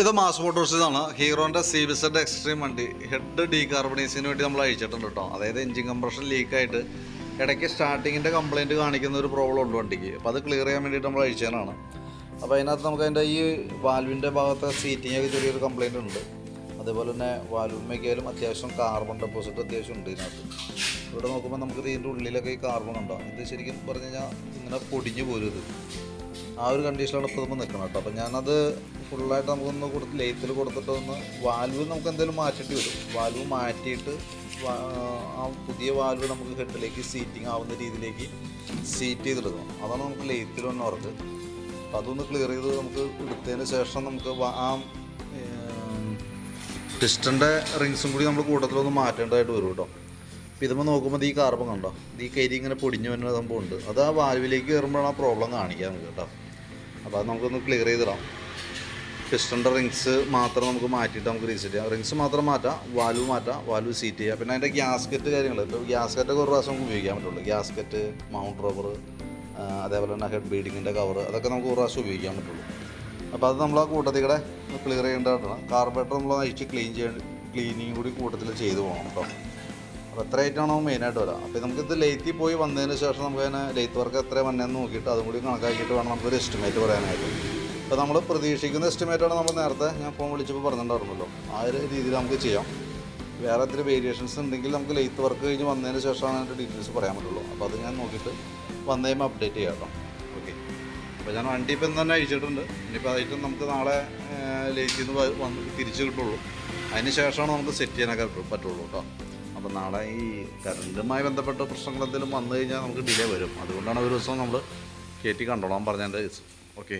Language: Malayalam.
ഇത് മാസ് മോട്ടോഴ്സിന്നാണ് ഹീറോന്റെ സി ബി സെഡ് എക്സ്ട്രീം വണ്ടി. ഹെഡ് ഡീകാർബണൈസിന് വേണ്ടി നമ്മൾ അയച്ചിട്ടുണ്ട് കേട്ടോ. അതായത് എഞ്ചിൻ കംപ്രഷൻ ലീക്കായിട്ട് ഇടയ്ക്ക് സ്റ്റാർട്ടിങ്ങിന്റെ കംപ്ലയിന്റ് കാണിക്കുന്ന ഒരു പ്രോബ്ലം ഉണ്ട് വണ്ടിക്ക്. അപ്പോൾ അത് ക്ലിയർ ചെയ്യാൻ വേണ്ടിയിട്ട് നമ്മൾ അയച്ചതാണ്. അപ്പോൾ അതിനകത്ത് നമുക്ക് അതിന്റെ ഈ വാൽവിന്റെ ഭാഗത്തെ സീറ്റിംഗ് ഒക്കെ ചെറിയൊരു കംപ്ലയിന്റ് ഉണ്ട്. അതേപോലെ തന്നെ വാൽവിന്മേക്കായാലും അത്യാവശ്യം കാർബൺ ഡെപ്പോസിറ്റ് അത്യാവശ്യം ഉണ്ട് ഇതിനകത്ത്. ഇവിടെ നോക്കുമ്പോൾ നമുക്ക് ഇതിന്റെ ഉള്ളിലൊക്കെ ഈ കാർബൺ ഉണ്ടാവും ഇത് ശരിക്കും പറഞ്ഞു കഴിഞ്ഞാൽ ഇങ്ങനെ പൊടിഞ്ഞു പോരും ഇത് ആ ഒരു കണ്ടീഷനിലാണ് ഇപ്പോൾ നമ്മൾ നിൽക്കണം കേട്ടോ. അപ്പോൾ ഞാനത് ഫുള്ളായിട്ട് നമുക്കൊന്ന് കൊടുത്ത് ലെയ്ത്തിൽ കൊടുത്തിട്ട് ഒന്ന് വാൽവ് നമുക്ക് എന്തെങ്കിലും മാറ്റേണ്ടി വരും. വാൽവ് മാറ്റിയിട്ട് ആ പുതിയ വാൽവ് നമുക്ക് ഹെഡിലേക്ക് സീറ്റിംഗ് ആവുന്ന രീതിയിലേക്ക് സീറ്റ് ചെയ്തെടുക്കണം അതാണ് നമുക്ക് ലെയ്ത്തിൽ വന്ന ഉറക്ക് അപ്പോൾ അതൊന്ന് ക്ലിയർ ചെയ്ത് നമുക്ക് എടുത്തതിന് ശേഷം നമുക്ക് ആ പിസ്റ്റന്റെ റിങ്സും കൂടി നമ്മൾ കൂട്ടത്തിലൊന്ന് മാറ്റേണ്ടതായിട്ട് വരും കേട്ടോ. അപ്പോൾ ഇതുമ്പോൾ നോക്കുമ്പോൾ ഈ കാർബൺ കണ്ടോ? ഈ കരി ഇങ്ങനെ പൊടിഞ്ഞു വരുന്ന സംഭവം ഉണ്ട്. അത് ആ വാൽവിലേക്ക് കയറുമ്പോഴാണ് ആ പ്രോബ്ലം കാണിക്കുക നമുക്ക് കേട്ടോ. അപ്പോൾ അത് നമുക്കൊന്ന് ക്ലിയർ ചെയ്തിടാം. പിസ്റ്റന്റെ റിങ്സ് മാത്രം നമുക്ക് മാറ്റിയിട്ട് നമുക്ക് റീസെറ്റ് ചെയ്യാം. റിങ്സ് മാത്രം മാറ്റാം വാൽവ് മാറ്റാം വാൽവ് സീറ്റ് ചെയ്യാം. പിന്നെ അതിന്റെ ഗ്യാസ്കറ്റ് കാര്യങ്ങൾ ഇപ്പോൾ ഗ്യാസ്കറ്റൊക്കെ ഒരു പ്രാവശ്യം നമുക്ക് ഉപയോഗിക്കാൻ പറ്റുള്ളൂ. ഗ്യാസ്കറ്റ് മൗണ്ട് റബ്ബർ അതേപോലെ തന്നെ ഹെഡ് ബീഡിങ്ങിന്റെ കവർ അതൊക്കെ നമുക്ക് ഒരു പ്രാവശ്യം ഉപയോഗിക്കാൻ പറ്റുള്ളൂ. അപ്പോൾ അത് നമ്മൾ ആ കൂട്ടത്തിൽ കൂടെ ക്ലിയർ ചെയ്യേണ്ടതാണ്. കാർബറേറ്റർ നമ്മൾ അഴിച്ച് ക്ലീൻ ചെയ്യേണ്ട ക്ലീനിങ് കൂടി കൂട്ടത്തിൽ ചെയ്തു പോകണം കേട്ടോ. അപ്പോൾ എത്ര ആയിട്ടാണോ മെയിനായിട്ട് വരാം? അപ്പോൾ നമുക്കിത് ലെയ്ത്തിൽ പോയി വന്നതിന് ശേഷം നമുക്ക് അതിനെ ലേത്ത് വർക്ക് എത്ര വന്നതെന്ന് നോക്കിയിട്ട് അതും കൂടി കണക്കാക്കിയിട്ട് വേണം നമുക്കൊരു എസ്റ്റിമേറ്റ് പറയാനായിട്ട്. അപ്പോൾ നമ്മൾ പ്രതീക്ഷിക്കുന്ന എസ്റ്റിമേറ്റാണ് നമ്മൾ നേരത്തെ ഞാൻ ഫോൺ വിളിച്ചപ്പോൾ പറഞ്ഞിട്ടുണ്ടായിരുന്നല്ലോ. ആ ഒരു രീതിയിൽ നമുക്ക് ചെയ്യാം. വേറെ എത്ര വേരിയേഷൻസ് ഉണ്ടെങ്കിൽ നമുക്ക് ലേത്ത് വർക്ക് കഴിഞ്ഞ് വന്നതിന് ശേഷമാണ് അതിന്റെ ഡീറ്റെയിൽസ് പറയാൻ പറ്റുള്ളൂ. അപ്പോൾ അത് ഞാൻ നോക്കിയിട്ട് വന്നു കഴിയുമ്പോൾ അപ്ഡേറ്റ് ചെയ്യാം ഓക്കെ അപ്പോൾ ഞാൻ വണ്ടി ഇപ്പം തന്നെ അയച്ചിട്ടുണ്ട് ഇനിയിപ്പോൾ അതായിട്ട് നമുക്ക് നാളെ ലേറ്റിൽ നിന്ന് വന്ന് തിരിച്ച് കിട്ടുള്ളൂ. അതിന് ശേഷമാണ് നമുക്ക് സെറ്റ് ചെയ്യാനൊക്കെ പറ്റു- പറ്റുള്ളൂ കേട്ടോ. അപ്പോൾ നാളെ ഈ കറണ്ടുമായി ബന്ധപ്പെട്ട പ്രശ്നങ്ങൾ എന്തെങ്കിലും വന്നു കഴിഞ്ഞാൽ നമുക്ക് ഡിലേ വരും. അതുകൊണ്ടാണ് ഒരു ദിവസം നമ്മൾ കയറ്റി കണ്ടോളാം പറഞ്ഞതിന്റെ ഓക്കെ